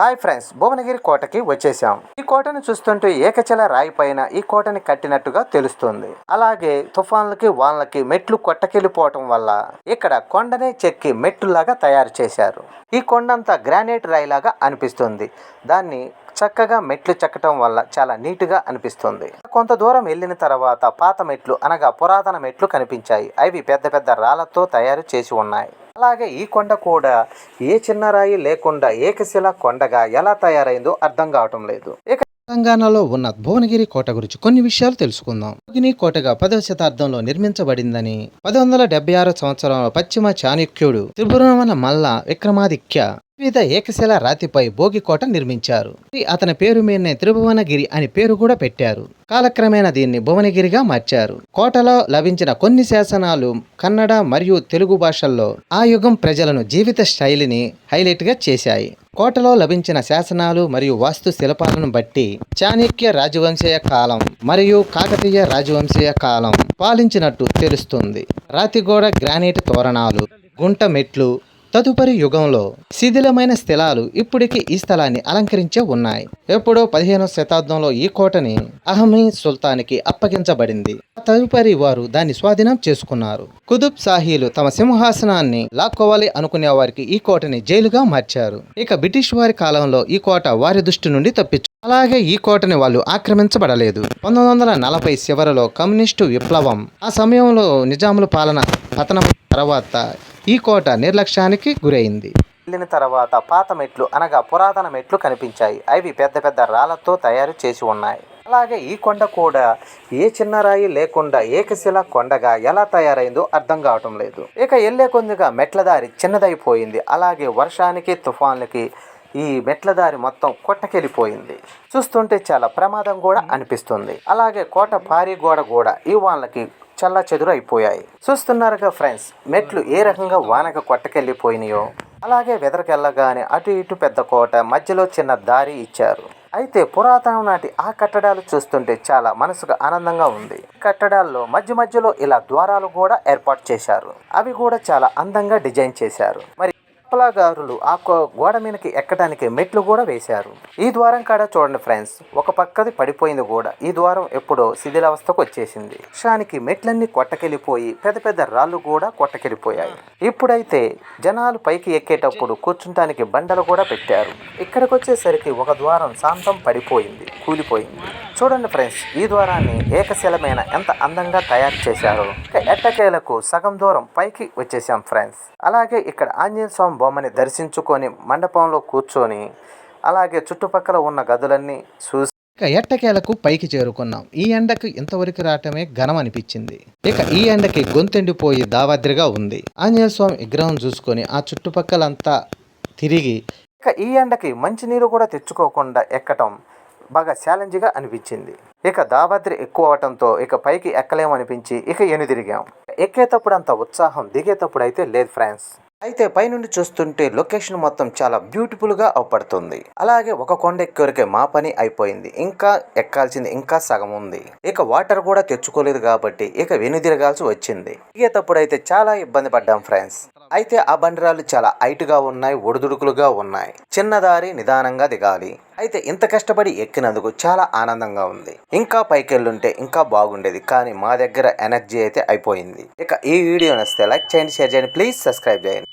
Hi friends Bhuvanagiri కోటకి వచ్చేసాం ఈ కోటను చూస్తుంటే ఏకచల రాయి పైన ఈ కోటని కట్టినట్టుగా తెలుస్తుంది. అలాగే తుఫాన్లకి వానలకి మెట్లు కొట్టకెళ్ళిపోవటం వల్ల ఇక్కడ కొండనే చెక్కి మెట్టులాగా తయారు చేశారు. ఈ కొండంతా గ్రానైట్ రాయిలాగా అనిపిస్తుంది. దాన్ని చక్కగా మెట్లు చెక్కటం వల్ల చాలా నీటుగా అనిపిస్తుంది. కొంత దూరం వెళ్ళిన తర్వాత పాత మెట్లు అనగా పురాతన మెట్లు కనిపించాయి. అవి పెద్ద పెద్ద రాళ్ళతో తయారు చేసి ఉన్నాయి. అలాగే ఈ కొండ కూడా ఏ చిన్న రాయి లేకుండా ఏకశిల కొండగా ఎలా తయారైందో అర్థం కావటం లేదు. ఇక తెలంగాణలో ఉన్న భువనగిరి కోట గురించి కొన్ని విషయాలు తెలుసుకుందాం. భువనగిరి కోటగా పదవ శతాబ్దంలో నిర్మించబడిందని పది వందల డెబ్బై ఆరు సంవత్సరంలో పశ్చిమ చాణక్యుడు త్రిభువన మల్ల విక్రమాదిత్య వివిధ ఏకశిల రాతిపై భోగి కోట నిర్మించారు. ఇది అతని పేరు మీదనే త్రిభువనగిరి అని పేరు కూడా పెట్టారు. కాలక్రమేణా దీన్ని భువనగిరిగా మార్చారు. కోటలో లభించిన కొన్ని శాసనాలు కన్నడ మరియు తెలుగు భాషల్లో ఆ యుగం ప్రజలను జీవిత శైలిని హైలైట్గా చేశాయి. కోటలో లభించిన శాసనాలు మరియు వాస్తు శిల్పాలను బట్టి చాణక్య రాజవంశీయ కాలం మరియు కాకతీయ రాజవంశీయ కాలం పాలించినట్టు తెలుస్తుంది. రాతిగోడ గ్రానైట్ తోరణాలు గుంట మెట్లు తదుపరి యుగంలో శిథిలమైన స్థలాలు ఇప్పటికీ ఈ స్థలాన్ని అలంకరించే ఉన్నాయి. ఎప్పుడో పదిహేనవ శతాబ్దంలో ఈ కోటని అహమీ సుల్తాన్కి అప్పగించబడింది. తదుపరి వారు దాన్ని స్వాధీనం చేసుకున్నారు. కుతుబ్ షాహీలు తమ సింహాసనాన్ని లాక్కోవాలి అనుకునే వారికి ఈ కోటని జైలుగా మార్చారు. ఇక బ్రిటిష్ వారి కాలంలో ఈ కోట వారి దృష్టి నుండి తప్పించు అలాగే ఈ కోటని వాళ్ళు ఆక్రమించబడలేదు. పంతొమ్మిది వందల నలభై చివరలో కమ్యూనిస్టు విప్లవం ఆ సమయంలో నిజాముల పాలన పతనం తర్వాత ఈ కోట నిర్లక్ష్యానికి గురైంది. వెళ్ళిన తర్వాత పాత మెట్లు అనగా పురాతన మెట్లు కనిపించాయి. అవి పెద్ద పెద్ద రాళ్ళతో తయారు చేసి ఉన్నాయి. అలాగే ఈ కొండ కూడా ఏ చిన్న రాయి లేకుండా ఏకశిల కొండగా ఎలా తయారైందో అర్థం కావటం లేదు. ఇక వెళ్ళే కొద్దిగా మెట్ల దారి చిన్నదైపోయింది. అలాగే వర్షానికి తుఫాన్లకి ఈ మెట్ల దారి మొత్తం కొట్టకెళ్ళిపోయింది చూస్తుంటే చాలా ప్రమాదం కూడా అనిపిస్తుంది. అలాగే కోట భారీ గోడ కూడా ఈ వాళ్ళకి చల్లా చెదురు అయిపోయాయి చూస్తున్నారుగా ఫ్రెండ్స్ మెట్లు ఏ రకంగా వానక కొట్టకెళ్ళిపోయినాయో అలాగే వెదరకెళ్ళగానే అటు ఇటు పెద్ద కోట మధ్యలో చిన్న దారి ఇచ్చారు. అయితే పురాతనం నాటి ఆ కట్టడాలు చూస్తుంటే చాలా మనసుకు ఆనందంగా ఉంది. కట్టడాల్లో మధ్య మధ్యలో ఇలా ద్వారాలు కూడా ఏర్పాటు చేశారు. అవి కూడా చాలా అందంగా డిజైన్ చేశారు. మరి కళాకారులు ఆ గోడ మీదకి ఎక్కడానికి మెట్లు కూడా వేశారు. ఈ ద్వారం కాడ చూడండి ఫ్రెండ్స్ ఒక పక్కది పడిపోయింది కూడా ఈ ద్వారం ఎప్పుడో శిథిలావస్థకు వచ్చేసింది. క్షానికి మెట్లన్నీ కొట్టకెళ్ళిపోయి పెద్ద పెద్ద రాళ్ళు కూడా కొట్టకెళ్ళిపోయాయి. ఇప్పుడైతే జనాలు పైకి ఎక్కేటప్పుడు కూర్చుంటానికి బండలు కూడా పెట్టారు. ఇక్కడికి వచ్చేసరికి ఒక ద్వారం శాంతం పడిపోయింది కూలిపోయింది. చూడండి ఫ్రెండ్స్ ఈ ద్వారాన్ని ఏకశిలమైన ఎంత అందంగా తయారు చేశారో. ఎట్టకేలకు సగం దూరం పైకి వచ్చేసాం ఫ్రెండ్స్. అలాగే ఇక్కడ ఆంజనేయ స్వామి బొమ్మని దర్శించుకొని మండపంలో కూర్చొని అలాగే చుట్టుపక్కల ఉన్న గదులన్నీ చూసి ఇక ఎట్టకేలకు పైకి చేరుకున్నాం. ఈ ఎండకు ఇంతవరకు రావటమే ఘనం అనిపించింది. ఇక ఈ ఎండకి గొంతెండిపోయి దావాద్రిగా ఉంది. ఆంజనేయ స్వామి విగ్రహం చూసుకొని ఆ చుట్టుపక్కలంతా తిరిగి ఇక ఈ ఎండకి మంచినీరు కూడా తెచ్చుకోకుండా ఎక్కటం బాగా ఛాలెంజ్గా అనిపించింది. ఇక దాభద్రి ఎక్కువ అవటంతో ఇక పైకి ఎక్కలేమనిపించి ఇక ఎనుదిరిగాం. ఎక్కేటప్పుడు అంత ఉత్సాహం దిగేటప్పుడు అయితే లేదు ఫ్రెండ్స్ అయితే పైనుండి చూస్తుంటే లొకేషన్ మొత్తం చాలా బ్యూటిఫుల్గా అవపడుతుంది. అలాగే ఒక కొండ ఎక్కేవరకే మా పని అయిపోయింది. ఇంకా ఎక్కాల్సింది ఇంకా సగం ఉంది. ఇక వాటర్ కూడా తెచ్చుకోలేదు కాబట్టి ఇక వెనుదిరగాల్సి వచ్చింది. దిగేటప్పుడు అయితే చాలా ఇబ్బంది పడ్డాం ఫ్రెండ్స్ అయితే ఆ బండిరాలు చాలా హైట్గా ఉన్నాయి ఒడిదుడుకులుగా ఉన్నాయి. చిన్నదారి నిదానంగా దిగాలి. అయితే ఇంత కష్టపడి ఎక్కినందుకు చాలా ఆనందంగా ఉంది. ఇంకా పైకెళ్ళుంటే ఇంకా బాగుండేది కానీ మా దగ్గర ఎనర్జీ అయితే అయిపోయింది. ఇక ఈ వీడియో నచ్చితే లైక్ చేయండి షేర్ చేయండి ప్లీజ్ సబ్స్క్రైబ్ చేయండి.